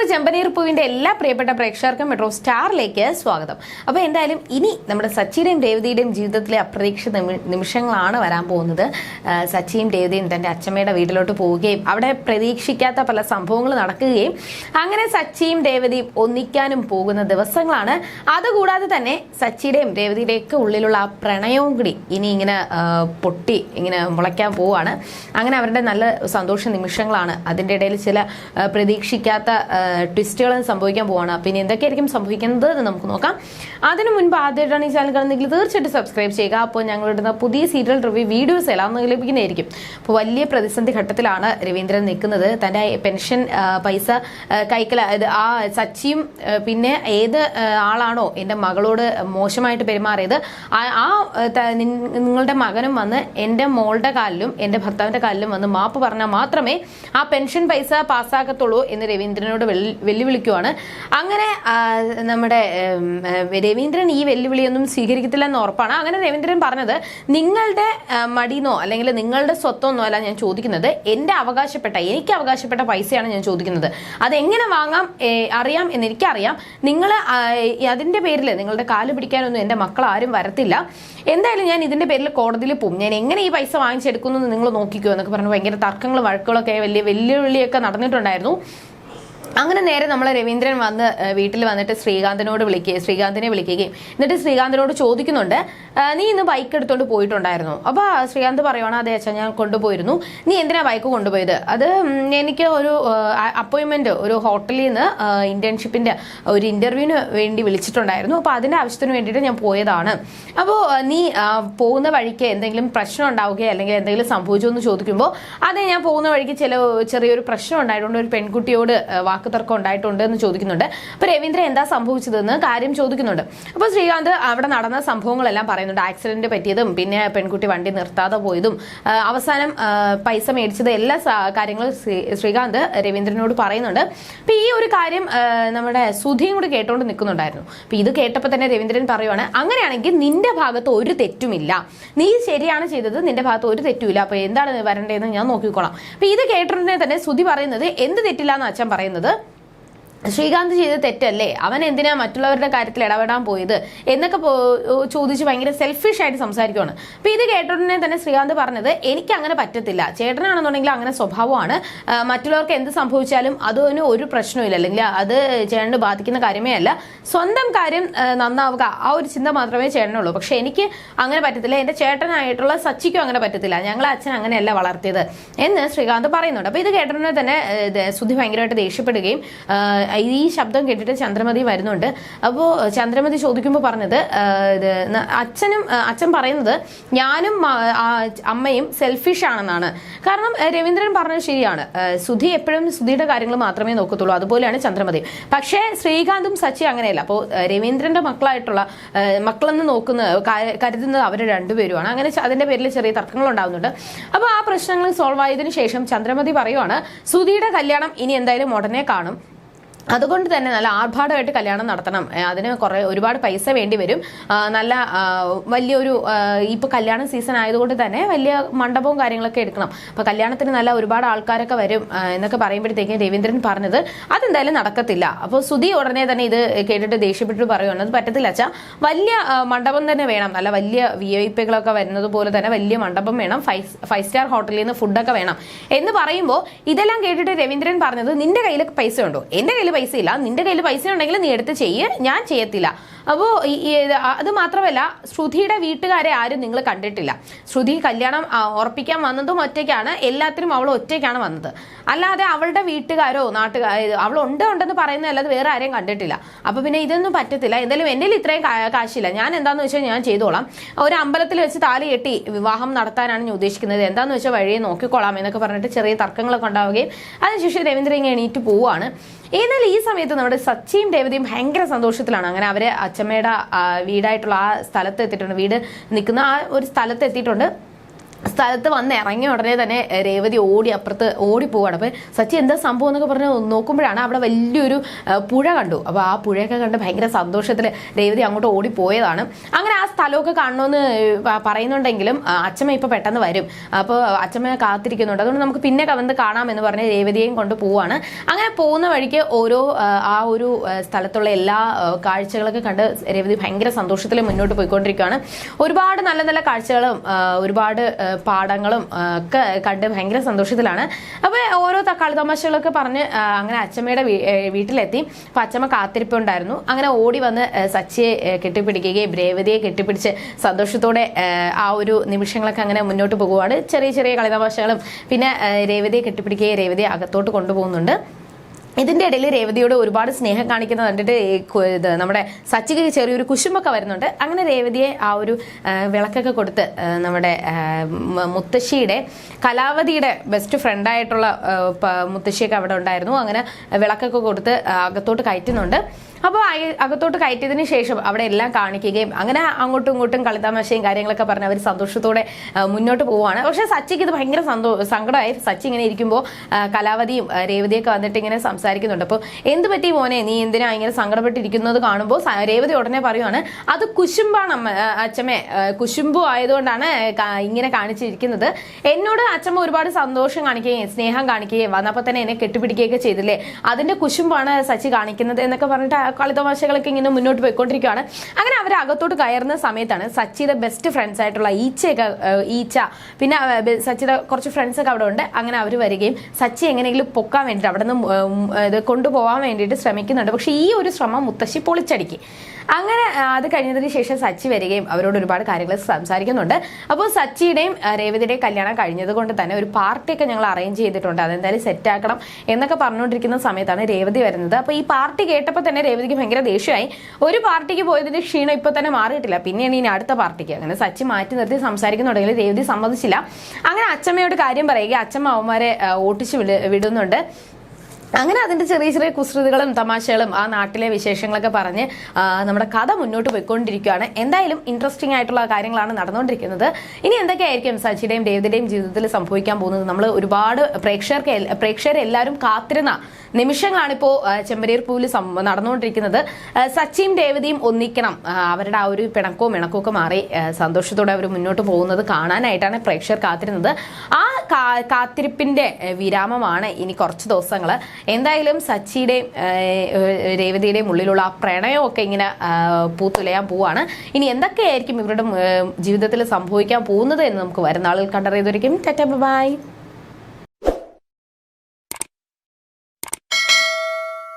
പൂവ് ചെമ്പനീർ പൂവിന്റെ എല്ലാ പ്രിയപ്പെട്ട പ്രേക്ഷകർക്കും മെട്രോ സ്റ്റാറിലേക്ക് സ്വാഗതം. അപ്പോൾ എന്തായാലും ഇനി നമ്മുടെ സച്ചിയുടെയും രേവതിയുടെയും ജീവിതത്തിലെ അപ്രതീക്ഷിത നിമിഷങ്ങളാണ് വരാൻ പോകുന്നത്. സച്ചിയും രേവതിയും തന്റെ അച്ഛമ്മയുടെ വീട്ടിലോട്ട് പോവുകയും അവിടെ പ്രതീക്ഷിക്കാത്ത പല സംഭവങ്ങൾ നടക്കുകയും അങ്ങനെ സച്ചിയും രേവതിയും ഒന്നിക്കാനും പോകുന്ന ദിവസങ്ങളാണ്. അതുകൂടാതെ തന്നെ സച്ചിയുടെയും രേവതിയുടെയൊക്കെ ഉള്ളിലുള്ള ആ പ്രണയവും കൂടി ഇനി ഇങ്ങനെ പൊട്ടി ഇങ്ങനെ മുളയ്ക്കാൻ പോവുകയാണ്. അങ്ങനെ അവരുടെ നല്ല സന്തോഷ നിമിഷങ്ങളാണ്. അതിന്റെ ഇടയിൽ ചില പ്രതീക്ഷിക്കാത്ത ട്വിസ്റ്റുകളും സംഭവിക്കാൻ പോവാണ്. പിന്നെ എന്തൊക്കെയായിരിക്കും സംഭവിക്കുന്നത് എന്ന് നമുക്ക് നോക്കാം. അതിനു മുൻപ് ആദ്യമായിട്ടാണ് ഈ ചാനൽ കാണുന്നെങ്കിൽ തീർച്ചയായിട്ടും സബ്സ്ക്രൈബ് ചെയ്യുക. അപ്പോൾ ഞങ്ങളുടെ പുതിയ സീരിയൽ റിവ്യൂ വീഡിയോസ് എല്ലാം ലഭിക്കുന്നതായിരിക്കും. അപ്പോൾ വലിയ പ്രതിസന്ധി ഘട്ടത്തിലാണ് രവീന്ദ്രൻ നിൽക്കുന്നത്. തന്റെ പെൻഷൻ പൈസ കൈക്കല ആ സച്ചിയും പിന്നെ ഏത് ആളാണോ എന്റെ മകളോട് മോശമായിട്ട് പെരുമാറിയത് ആ നിങ്ങളുടെ മകനും വന്ന് എന്റെ മോളുടെ കാലിലും എന്റെ ഭർത്താവിന്റെ കാലിലും വന്ന് മാപ്പ് പറഞ്ഞാൽ മാത്രമേ ആ പെൻഷൻ പൈസ പാസ്സാക്കത്തുള്ളൂ എന്ന് രവീന്ദ്രനോട് വെല്ലുവിളിക്കുവാണ്. അങ്ങനെ നമ്മുടെ രവീന്ദ്രൻ ഈ വെല്ലുവിളിയൊന്നും സ്വീകരിക്കത്തില്ല എന്ന് ഉറപ്പാണ്. അങ്ങനെ രവീന്ദ്രൻ പറഞ്ഞത് നിങ്ങളുടെ മടിന്നോ അല്ലെങ്കിൽ നിങ്ങളുടെ സ്വത്തൊന്നോ അല്ല ഞാൻ ചോദിക്കുന്നത്. എന്റെ അവകാശപ്പെട്ട എനിക്ക് അവകാശപ്പെട്ട പൈസയാണ് ഞാൻ ചോദിക്കുന്നത്. അതെങ്ങനെ വാങ്ങാം അറിയാം എന്ന് എനിക്കറിയാം നിങ്ങൾ അതിന്റെ പേരിൽ നിങ്ങളുടെ കാൽ പിടിക്കാനൊന്നും എന്റെ മക്കൾ ആരും വരത്തില്ല. എന്തായാലും ഞാൻ ഇതിന്റെ പേരിൽ കോടതിയിൽ പോകും. ഞാൻ എങ്ങനെ ഈ പൈസ വാങ്ങിച്ചെടുക്കുന്നു എന്ന് നിങ്ങൾ നോക്കിക്കോ എന്നൊക്കെ പറഞ്ഞു ഭയങ്കര തർക്കങ്ങളും വഴക്കുകളൊക്കെ വലിയ വെല്ലുവിളിയൊക്കെ നടന്നിട്ടുണ്ടായിരുന്നു. അങ്ങനെ നേരെ നമ്മൾ രവീന്ദ്രൻ വന്ന് വീട്ടിൽ വന്നിട്ട് ശ്രീകാന്തിനോട് വിളിക്കുകയും ശ്രീകാന്തിനെ വിളിക്കുകയും. എന്നിട്ട് ശ്രീകാന്തിനോട് ചോദിക്കുന്നുണ്ട് നീ ഇന്ന് ബൈക്ക് എടുത്തോണ്ട് പോയിട്ടുണ്ടായിരുന്നു? അപ്പോൾ ശ്രീകാന്ത് പറയുവാണ് അതെ അച്ഛാ ഞാൻ കൊണ്ടുപോയിരുന്നു. നീ എന്തിനാ ബൈക്ക് കൊണ്ടുപോയത്? അത് എനിക്ക് ഒരു അപ്പോയിൻമെന്റ് ഒരു ഹോട്ടലിൽ നിന്ന് ഇന്റേൺഷിപ്പിന്റെ ഒരു ഇന്റർവ്യൂവിന് വേണ്ടി വിളിച്ചിട്ടുണ്ടായിരുന്നു. അപ്പോൾ അതിന്റെ ആവശ്യത്തിന് വേണ്ടിയിട്ട് ഞാൻ പോയതാണ്. അപ്പോൾ നീ പോകുന്ന വഴിക്ക് എന്തെങ്കിലും പ്രശ്നം ഉണ്ടാവുകയോ അല്ലെങ്കിൽ എന്തെങ്കിലും സംഭവിച്ചോ എന്ന് ചോദിക്കുമ്പോൾ അതെ ഞാൻ പോകുന്ന വഴിക്ക് ചില ചെറിയൊരു പ്രശ്നം ഉണ്ടായതുകൊണ്ട് ഒരു പെൺകുട്ടിയോട് തർക്കം ഉണ്ടായിട്ടുണ്ട് എന്ന് ചോദിക്കുന്നുണ്ട്. അപ്പോൾ രവീന്ദ്രൻ എന്താ സംഭവിച്ചതെന്ന് കാര്യം ചോദിക്കുന്നുണ്ട്. അപ്പോൾ ശ്രീകാന്ത് അവിടെ നടന്ന സംഭവങ്ങളെല്ലാം പറയുന്നുണ്ട്. ആക്സിഡന്റ് പറ്റിയതും പിന്നെ പെൺകുട്ടി വണ്ടി നിർത്താതെ പോയതും അവസാനം പൈസ മേടിച്ചത് എല്ലാ കാര്യങ്ങളും ശ്രീ- ശ്രീകാന്ത് രവീന്ദ്രനോട് പറയുന്നുണ്ട്. അപ്പൊ ഈ ഒരു കാര്യം നമ്മുടെ സുധിയും കൂടി കേട്ടോണ്ട് നിൽക്കുന്നുണ്ടായിരുന്നു അപ്പൊ ഇത് കേട്ടപ്പോൾ തന്നെ രവീന്ദ്രൻ പറയുവാണ് അങ്ങനെയാണെങ്കിൽ നിന്റെ ഭാഗത്ത് ഒരു തെറ്റുമില്ല. നീ ശരിയാണ് ചെയ്തത് നിന്റെ ഭാഗത്ത് ഒരു തെറ്റുമില്ല. അപ്പൊ എന്താണ് വരണ്ടതെന്ന് ഞാൻ നോക്കിക്കോളാം. അപ്പൊ ഇത് കേട്ടിട്ടുടനെ തന്നെ സുധി പറയുന്നത് എന്ത് തെറ്റില്ല എന്ന് അച്ഛൻ പറയുന്നത്? ശ്രീകാന്ത് ചെയ്ത തെറ്റല്ലേ? അവൻ എന്തിനാ മറ്റുള്ളവരുടെ കാര്യത്തിൽ ഇടപെടാൻ പോയത്? എന്നൊക്കെ ചോദിച്ച് ഭയങ്കര സെൽഫിഷ് ആയിട്ട് സംസാരിക്കുവാണ്. അപ്പൊ ഇത് കേട്ടോടനെ തന്നെ ശ്രീകാന്ത് പറഞ്ഞത് എനിക്ക് അങ്ങനെ പറ്റത്തില്ല. ചേട്ടനാണെന്നുണ്ടെങ്കിൽ അങ്ങനെ സ്വഭാവമാണ്. മറ്റുള്ളവർക്ക് എന്ത് സംഭവിച്ചാലും അതൊന്നും ഒരു പ്രശ്നമില്ല അല്ലെങ്കിൽ അത് ചേട്ടന് ബാധിക്കുന്ന കാര്യമേ അല്ല. സ്വന്തം കാര്യം നന്നാവുക. ആ ഒരു ചിന്ത മാത്രമേ ചേട്ടനുള്ളൂ. പക്ഷെ എനിക്ക് അങ്ങനെ പറ്റത്തില്ല. എന്റെ ചേട്ടനായിട്ടുള്ള സച്ചിക്കും അങ്ങനെ പറ്റത്തില്ല. ഞങ്ങളെ അച്ഛൻ അങ്ങനെയല്ല വളർത്തിയത്. എന്ന് ശ്രീകാന്ത് പറയുന്നുണ്ട്. അപ്പൊ ഇത് കേട്ടോടനെ തന്നെ സുധി ഭയങ്കരമായിട്ട് ദേഷ്യപ്പെടുകയും ഈ ശബ്ദം കേട്ടിട്ട് ചന്ദ്രമതി വരുന്നുണ്ട്. അപ്പോൾ ചന്ദ്രമതി ചോദിക്കുമ്പോൾ പറഞ്ഞത് അച്ഛനും അച്ഛൻ പറയുന്നത് ഞാനും അമ്മയും സെൽഫിഷ് ആണെന്നാണ്. കാരണം രവീന്ദ്രൻ പറഞ്ഞത് ശരിയാണ്. സുധി എപ്പോഴും സുധിയുടെ കാര്യങ്ങൾ മാത്രമേ നോക്കത്തുള്ളൂ. അതുപോലെയാണ് ചന്ദ്രമതി. പക്ഷേ ശ്രീകാന്തും സച്ചി അങ്ങനെയല്ല. അപ്പോൾ രവീന്ദ്രന്റെ മക്കളായിട്ടുള്ള മക്കളെന്ന് നോക്കുന്ന കരുതുന്നത് അവർ രണ്ടുപേരുമാണ്. അങ്ങനെ അതിന്റെ പേരിൽ ചെറിയ തർക്കങ്ങൾ ഉണ്ടാവുന്നുണ്ട്. അപ്പോൾ ആ പ്രശ്നങ്ങൾ സോൾവ് ആയതിനു ശേഷം ചന്ദ്രമതി പറയുവാണ് സുധിയുടെ കല്യാണം ഇനി എന്തായാലും ഉടനെ കാണും. അതുകൊണ്ട് തന്നെ നല്ല ആർഭാടമായിട്ട് കല്യാണം നടത്തണം. അതിന് കുറെ ഒരുപാട് പൈസ വേണ്ടി വരും. നല്ല വലിയൊരു ഇപ്പോൾ ഇപ്പൊ കല്യാണ സീസൺ ആയതുകൊണ്ട് തന്നെ വലിയ മണ്ഡപവും കാര്യങ്ങളൊക്കെ എടുക്കണം. അപ്പോൾ കല്യാണത്തിന് നല്ല ഒരുപാട് ആൾക്കാരൊക്കെ വരും എന്നൊക്കെ പറയുമ്പോഴത്തേക്കും രവീന്ദ്രൻ പറഞ്ഞത് അതെന്തായാലും നടക്കത്തില്ല. അപ്പോൾ സുധി ഉടനെ തന്നെ ഇത് കേട്ടിട്ട് ദേഷ്യപ്പെട്ടിട്ട് പറയുകയാണ് അത് പറ്റത്തില്ല അച്ഛാ. വലിയ മണ്ഡപം തന്നെ വേണം. നല്ല വലിയ വി ഐ പികളൊക്കെ വരുന്നത് പോലെ തന്നെ വലിയ മണ്ഡപം വേണം. ഫൈവ് ഫൈവ് സ്റ്റാർ ഹോട്ടലിൽ നിന്ന് ഫുഡൊക്കെ വേണം. എന്ന് പറയുമ്പോൾ ഇതെല്ലാം കേട്ടിട്ട് രവീന്ദ്രൻ പറഞ്ഞത് നിന്റെ കയ്യിൽ പൈസ ഉണ്ടോ? എന്റെ കയ്യിൽ പൈസ ഇല്ല നിന്റെ കയ്യിൽ പൈസ ഉണ്ടെങ്കിൽ നീ എടുത്ത് ചെയ്യ്. ഞാൻ ചെയ്യത്തില്ല. അപ്പോൾ അത് മാത്രമല്ല ശ്രുതിയുടെ വീട്ടുകാരെ ആരും നിങ്ങൾ കണ്ടിട്ടില്ല. ശ്രുതി കല്യാണം ഉറപ്പിക്കാൻ വന്നതും ഒറ്റയ്ക്കാണ്. എല്ലാത്തിനും അവൾ ഒറ്റയ്ക്കാണ് വന്നത്. അല്ലാതെ അവളുടെ വീട്ടുകാരോ നാട്ടുകാർ അവൾ ഉണ്ട് ഉണ്ടെന്ന് പറയുന്നതല്ലാതെ വേറെ ആരെയും കണ്ടിട്ടില്ല. അപ്പോൾ പിന്നെ ഇതൊന്നും പറ്റത്തില്ല. എന്തായാലും എന്നിൽ ഇത്രയും കാശില്ല. ഞാൻ എന്താന്ന് വെച്ചാൽ ഞാൻ ചെയ്തോളാം. ഒരു അമ്പലത്തിൽ വെച്ച് താലി കെട്ടി വിവാഹം നടത്താനാണ് ഞാൻ ഉദ്ദേശിക്കുന്നത്. എന്താന്ന് വെച്ചാൽ വഴിയെ നോക്കിക്കോളാം എന്നൊക്കെ പറഞ്ഞിട്ട് ചെറിയ തർക്കങ്ങളൊക്കെ ഉണ്ടാവുകയും അതിനുശേഷം രവീന്ദ്രൻ എണീറ്റ് പോവുകയാണ്. എന്നാൽ ഈ സമയത്ത് നമ്മുടെ സച്ചിയും രേവതിയും ഭയങ്കര സന്തോഷത്തിലാണ്. അങ്ങനെ അവരെ അച്ഛമ്മയുടെ വീടായിട്ടുള്ള ആ സ്ഥലത്ത് എത്തിയിട്ടുണ്ട്. വീട് നിൽക്കുന്ന ആ ഒരു സ്ഥലത്ത് എത്തിയിട്ടുണ്ട്. സ്ഥലത്ത് വന്ന് ഇറങ്ങിയ ഉടനെ തന്നെ രേവതി ഓടി അപ്പുറത്ത് ഓടി പോവാണ്. അപ്പൊ സച്ചി എന്താ സംഭവം എന്നൊക്കെ പറഞ്ഞ് നോക്കുമ്പോഴാണ് അവിടെ വലിയൊരു പുഴ കണ്ടു. അപ്പോൾ ആ പുഴയൊക്കെ കണ്ട് ഭയങ്കര സന്തോഷത്തിൽ രേവതി അങ്ങോട്ട് ഓടി പോയതാണ്. അങ്ങനെ ആ സ്ഥലമൊക്കെ കാണണമെന്ന് പറയുന്നുണ്ടെങ്കിലും അച്ഛമ്മ ഇപ്പൊ പെട്ടെന്ന് വരും. അപ്പോൾ അച്ഛമ്മ കാത്തിരിക്കുന്നുണ്ട്. അതുകൊണ്ട് നമുക്ക് പിന്നെ കവന്ന് കാണാമെന്ന് പറഞ്ഞ് രേവതിയെയും കൊണ്ട് പോവാണ്. അങ്ങനെ പോകുന്ന വഴിക്ക് ഓരോ ആ, ഒരു സ്ഥലത്തുള്ള എല്ലാ കാഴ്ചകളൊക്കെ കണ്ട് രേവതി ഭയങ്കര സന്തോഷത്തിൽ മുന്നോട്ട് പോയിക്കൊണ്ടിരിക്കുകയാണ്. ഒരുപാട് നല്ല നല്ല കാഴ്ചകളും ഒരുപാട് പാടങ്ങളും ഒക്കെ കണ്ട് ഭയങ്കര സന്തോഷത്തിലാണ്. അപ്പോൾ ഓരോ തക്കാളി തമാശകളൊക്കെ പറഞ്ഞ് അങ്ങനെ അച്ഛമ്മയുടെ വീട്ടിലെത്തി. അപ്പോൾ അച്ഛമ്മ കാത്തിരിപ്പുണ്ടായിരുന്നു. അങ്ങനെ ഓടി വന്ന് സച്ചിയെ കെട്ടിപ്പിടിക്കുകയും രേവതിയെ കെട്ടിപ്പിടിച്ച് സന്തോഷത്തോടെ ആ, ഒരു നിമിഷങ്ങളൊക്കെ അങ്ങനെ മുന്നോട്ട് പോകുവാണ്. ചെറിയ ചെറിയ കളിതമാശകളും പിന്നെ രേവതിയെ കെട്ടിപ്പിടിക്കുകയും രേവതിയെ അകത്തോട്ട് കൊണ്ടുപോകുന്നുണ്ട്. ഇതിന്റെ ഇടയിൽ രേവതിയോട് ഒരുപാട് സ്നേഹം കാണിക്കുന്നത് കണ്ടിട്ട് നമ്മുടെ സച്ചിക്ക് ചെറിയൊരു കുശുമ്പൊക്കെ വരുന്നുണ്ട്. അങ്ങനെ രേവതിയെ ആ ഒരു വിളക്കൊക്കെ കൊടുത്ത് നമ്മുടെ മുത്തശ്ശിയുടെ കലാവതിയുടെ ബെസ്റ്റ് ഫ്രണ്ടായിട്ടുള്ള മുത്തശ്ശിയൊക്കെ അവിടെ ഉണ്ടായിരുന്നു. അങ്ങനെ വിളക്കൊക്കെ കൊടുത്ത് അകത്തോട്ട് കയറ്റുന്നുണ്ട്. അപ്പോൾ അകത്തോട്ട് കയറ്റിയതിന് ശേഷം അവിടെ എല്ലാം കാണിക്കുകയും അങ്ങനെ അങ്ങോട്ടും ഇങ്ങോട്ടും കളിതാമശയും കാര്യങ്ങളൊക്കെ പറഞ്ഞ് അവർ സന്തോഷത്തോടെ മുന്നോട്ട് പോവുകയാണ്. പക്ഷേ സച്ചിക്ക് ഇത് ഭയങ്കര സന്തോ സങ്കടമായി. സച്ചി ഇങ്ങനെ ഇരിക്കുമ്പോൾ കലാവതിയും രേവതിയൊക്കെ വന്നിട്ട് ഇങ്ങനെ സംസാരിക്കുന്നുണ്ട്. അപ്പോൾ എന്ത് പറ്റി മോനെ? നീ എന്തിനാ ഇങ്ങനെ സങ്കടപ്പെട്ടിരിക്കുന്നത് കാണുമ്പോൾ രേവതി ഉടനെ പറയുവാണ് അത് കുശുമ്പാണ് അമ്മ അച്ഛമ്മേ. കുശുമ്പു ആയതുകൊണ്ടാണ് ഇങ്ങനെ കാണിച്ചിരിക്കുന്നത്. എന്നോട് അച്ഛമ്മ ഒരുപാട് സന്തോഷം കാണിക്കുകയും സ്നേഹം കാണിക്കുകയും വന്നപ്പോൾ തന്നെ എന്നെ കെട്ടിപ്പിടിക്കുകയൊക്കെ ചെയ്തില്ലേ? അതിന്റെ കുശുമ്പാണ് സച്ചി കാണിക്കുന്നത് എന്നൊക്കെ പറഞ്ഞിട്ട് കളിതമാശകളൊക്കെ ഇങ്ങനെ മുന്നോട്ട് പോയിക്കൊണ്ടിരിക്കുകയാണ്. അങ്ങനെ അവർ അകത്തോട്ട് കയറുന്ന സമയത്താണ് സച്ചിയുടെ ബെസ്റ്റ് ഫ്രണ്ട്സ് ആയിട്ടുള്ള ഈച്ചയൊക്കെ ഈച്ച പിന്നെ സച്ചിയുടെ കുറച്ച് ഫ്രണ്ട്സ് ഒക്കെ അവിടെ ഉണ്ട്. അങ്ങനെ അവർ വരികയും സച്ചി എങ്ങനെയെങ്കിലും പൊക്കാൻ വേണ്ടിയിട്ട് അവിടെ നിന്ന് ഇത് കൊണ്ടുപോകാൻ വേണ്ടിയിട്ട് ശ്രമിക്കുന്നുണ്ട്. പക്ഷേ ഈ ഒരു ശ്രമം മുത്തശ്ശി പൊളിച്ചടിക്കും. അങ്ങനെ അത് കഴിഞ്ഞതിന് ശേഷം സച്ചി വരികയും അവരോട് ഒരുപാട് കാര്യങ്ങൾ സംസാരിക്കുന്നുണ്ട്. അപ്പോൾ സച്ചിയുടെയും രേവതിയുടെയും കല്യാണം കഴിഞ്ഞത് കൊണ്ട് തന്നെ ഒരു പാർട്ടിയൊക്കെ ഞങ്ങൾ അറേഞ്ച് ചെയ്തിട്ടുണ്ട്. അതെന്തായാലും സെറ്റ് ആക്കണം എന്നൊക്കെ പറഞ്ഞുകൊണ്ടിരിക്കുന്ന സമയത്താണ് രേവതി വരുന്നത്. അപ്പോൾ ഈ പാർട്ടി കേട്ടപ്പോൾ തന്നെ രേവതിക്ക് ഭയങ്കര ദേഷ്യമായി. ഒരു പാർട്ടിക്ക് പോയതിന്റെ ക്ഷീണം ഇപ്പൊ തന്നെ മാറിയിട്ടില്ല. പിന്നെയാണ് ഇനി അടുത്ത പാർട്ടിക്ക്. അങ്ങനെ സച്ചി മാറ്റി നിർത്തി സംസാരിക്കുന്നുണ്ടെങ്കിൽ രേവതി സമ്മതിച്ചില്ല. അങ്ങനെ അച്ഛമ്മയോട് കാര്യം പറയുക അച്ഛമ്മ അവന്മാരെ ഓട്ടിച്ച് വിടുന്നുണ്ട്. അങ്ങനെ അതിന്റെ ചെറിയ ചെറിയ കുസൃതികളും തമാശകളും ആ നാട്ടിലെ വിശേഷങ്ങളൊക്കെ പറഞ്ഞ് നമ്മുടെ കഥ മുന്നോട്ട് പോയിക്കൊണ്ടിരിക്കുകയാണ്. എന്തായാലും ഇൻട്രസ്റ്റിംഗ് ആയിട്ടുള്ള കാര്യങ്ങളാണ് നടന്നുകൊണ്ടിരിക്കുന്നത്. ഇനി എന്തൊക്കെയായിരിക്കും സച്ചിയുടെയും രേവതിയുടെയും ജീവിതത്തിൽ സംഭവിക്കാൻ പോകുന്നത്? നമ്മൾ ഒരുപാട് പ്രേക്ഷകർക്ക് എൽ- പ്രേക്ഷകരെ എല്ലാവരും കാത്തിരുന്ന നിമിഷങ്ങളാണിപ്പോൾ ചെമ്പരീർ പൂവിൽ നടന്നുകൊണ്ടിരിക്കുന്നത്. സച്ചിയും ദേവതയും ഒന്നിക്കണം. അവരുടെ ആ ഒരു പിണക്കവും ഇണക്കവും ഒക്കെ മാറി സന്തോഷത്തോടെ അവർ മുന്നോട്ട് പോകുന്നത് കാണാനായിട്ടാണ് പ്രേക്ഷകർ കാത്തിരുന്നത്. ആ കാത്തിരിപ്പിന്റെ വിരാമമാണ് ഇനി കുറച്ച് ദിവസങ്ങൾ എന്തായാലും സച്ചിയുടെയും രേവതിയുടെയും ഉള്ളിലുള്ള ആ പ്രണയമൊക്കെ ഇങ്ങനെ പൂത്തുലയാൻ പോവാണ്. ഇനി എന്തൊക്കെയായിരിക്കും ഇവരുടെ ജീവിതത്തിൽ സംഭവിക്കാൻ പോകുന്നത് എന്ന് നമുക്ക് വരുന്ന ആളുകൾ കണ്ടറിയതൊരിക്കും ടെറ്റ ബൈ.